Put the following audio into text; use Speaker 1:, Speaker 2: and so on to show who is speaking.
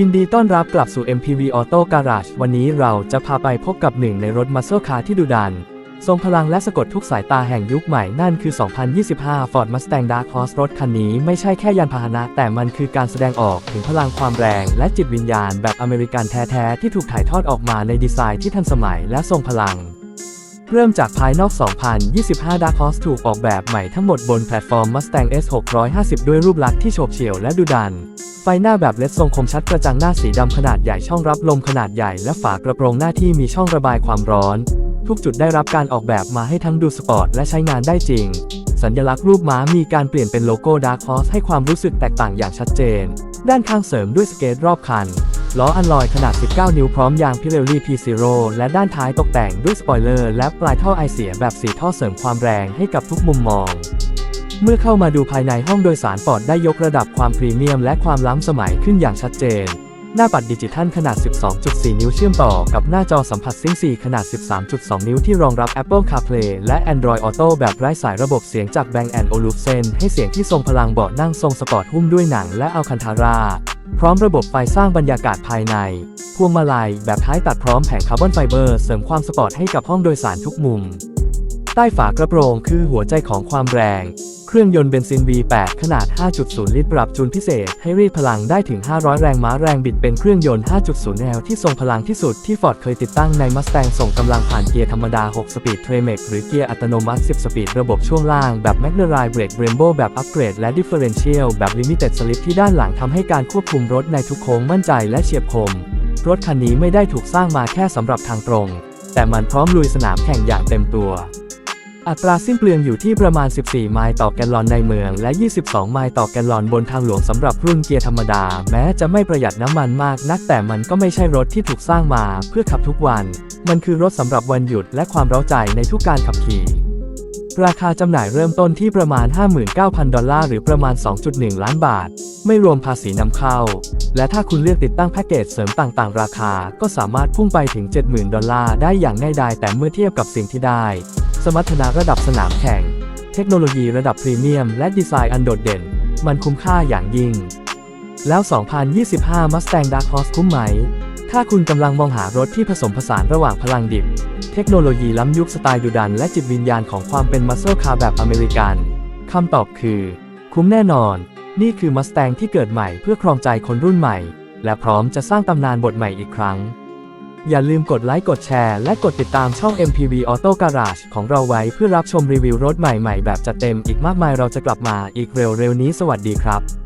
Speaker 1: ยินดีต้อนรับกลับสู่ MPV Auto Garage วันนี้เราจะพาไปพบกับหนึ่งในรถ Muscle Car ที่ดุดัน ทรงพลังและสะกดทุกสายตาแห่งยุคใหม่นั่นคือ 2025 Ford Mustang Dark Horse รถคันนี้ไม่ใช่แค่ยานพาหนะ แต่มันคือการแสดงออกถึงพลังความแรง และจิตวิญญาณแบบอเมริกันแท้ ๆ ที่ถูกถ่ายทอดออกมาในดีไซน์ที่ทันสมัยและทรงพลัง เริ่มจากภายนอก 2025 Dark Horse ถูกออกแบบใหม่ทั้งหมดบนแพลตฟอร์ม Mustang S 650 ด้วยรูปลักษณ์ที่โฉบเฉี่ยวและดุดัน ไฟหน้าแบบเลดทรงคมชัดกระจังหน้าสีดำขนาดใหญ่ช่องรับลมขนาดใหญ่และฝากระโปรงหน้าที่มีช่องระบายความร้อน ทุกจุดได้รับการออกแบบมาให้ทั้งดูสปอร์ตและใช้งานได้จริง สัญลักษณ์รูปม้ามีการเปลี่ยนเป็นโลโก้ Dark Horse ให้ความรู้สึกแตกต่างอย่างชัดเจน ด้านข้างเสริมด้วยสเกตรอบคัน ล้ออันลอยขนาด 19 นิ้วพร้อมยาง Pirelli P0 และด้านท้ายตกแต่งด้วยสปอยเลอร์และปลายท่อไอเสียแบบสีท่อเสริมความแรงให้กับทุกมุมมอง เมื่อเข้ามาดูภายในห้องโดยสารปอดได้ยกระดับความพรีเมียมและความล้ำสมัยขึ้นอย่างชัดเจน หน้าปัดดิจิทัลขนาด 12.4 นิ้วเชื่อมต่อกับหน้าจอสัมผัสซิงค์4ขนาด 13.2 นิ้วที่รองรับ Apple CarPlay และ Android Auto แบบไร้สายระบบเสียงจาก Bang Olufsen ให้เสียงที่ทรงพลังเบาะนั่งทรงสปอร์ตหุ้มด้วยหนังและอัลคันทารา พร้อมระบบไฟสร้างบรรยากาศภายใน พวงมาลัยแบบท้ายตัดพร้อมแผงคาร์บอนไฟเบอร์เสริมความสปอร์ตให้กับห้องโดยสารทุกมุม ใต้ฝากระโปรงคือหัวใจของความแรง เครื่องยนต์เบนซิน V8 ขนาด 5.0 ลิตรปรับจูนพิเศษ ให้รีดพลังได้ถึง 500 แรงม้าแรงบิดเป็นเครื่องยนต์ 5.0 แนวที่ทรงพลังที่สุดที่ Ford เคยติดตั้งใน Mustang ส่งกำลังผ่านเกียร์ธรรมดา 6 สปีดเทรเมกหรือเกียร์อัตโนมัติ 10 สปีดระบบช่วงล่างแบบ m c l a r e n Brake Brembo แบบอัปเกรดและ Differential แบบ Limited Slip ที่ด้านหลังทำให้การควบคุมรถในทุกโค้งมั่นใจและเฉียบคม รถคันนี้ไม่ได้ถูกสร้างมาแค่สำหรับทางตรงแต่มันพร้อมลุยสนามแข่งอย่างเต็มตัว อัตราสิ้นเปลืองอยู่ที่ประมาณ 14 ไมล์ต่อแกลลอนในเมือง และ 22 ไมล์ต่อแกลลอนบนทางหลวงสำหรับรุ่นเกียร์ธรรมดา แม้จะไม่ประหยัดน้ำมันมากนัก แต่มันก็ไม่ใช่รถที่ถูกสร้างมาเพื่อขับทุกวัน มันคือรถสำหรับวันหยุดและความเร้าใจในทุกการขับขี่ ราคาจำหน่ายเริ่มต้นที่ประมาณ 59,000 ดอลลาร์หรือประมาณ 2.1 ล้านบาท ไม่รวมภาษีนำเข้า และถ้าคุณเลือกติดตั้งแพ็กเกจเสริมต่างๆ ราคา ก็สามารถพุ่งไปถึง 70,000 ดอลลาร์ได้อย่างง่ายดายแต่เมื่อเทียบกับสิ่งที่ได้ สมรรถนะระดับสนามแข่ง เทคโนโลยีระดับพรีเมียม และดีไซน์อันโดดเด่น มันคุ้มค่าอย่างยิ่ง แล้ว 2025 Mustang Dark Horse คุ้มไหม ถ้าคุณกำลังมองหารถที่ผสมผสานระหว่างพลังดิบ เทคโนโลยีล้ำยุคสไตล์ดุดัน และจิตวิญญาณของความเป็นมัสเซลคาร์แบบอเมริกันคำตอบคือ คุ้มแน่นอน นี่คือ Mustang ที่เกิดใหม่เพื่อครองใจคนรุ่นใหม่ และพร้อมจะสร้างตำนานบทใหม่อีกครั้ง อย่าลืมกดไลค์กดแชร์และกดติดตามช่อง MPV Auto Garage ของเราไว้เพื่อรับชมรีวิวรถใหม่ๆ แบบจัดเต็มอีกมากมายเราจะกลับมาอีกเร็วๆนี้สวัสดีครับ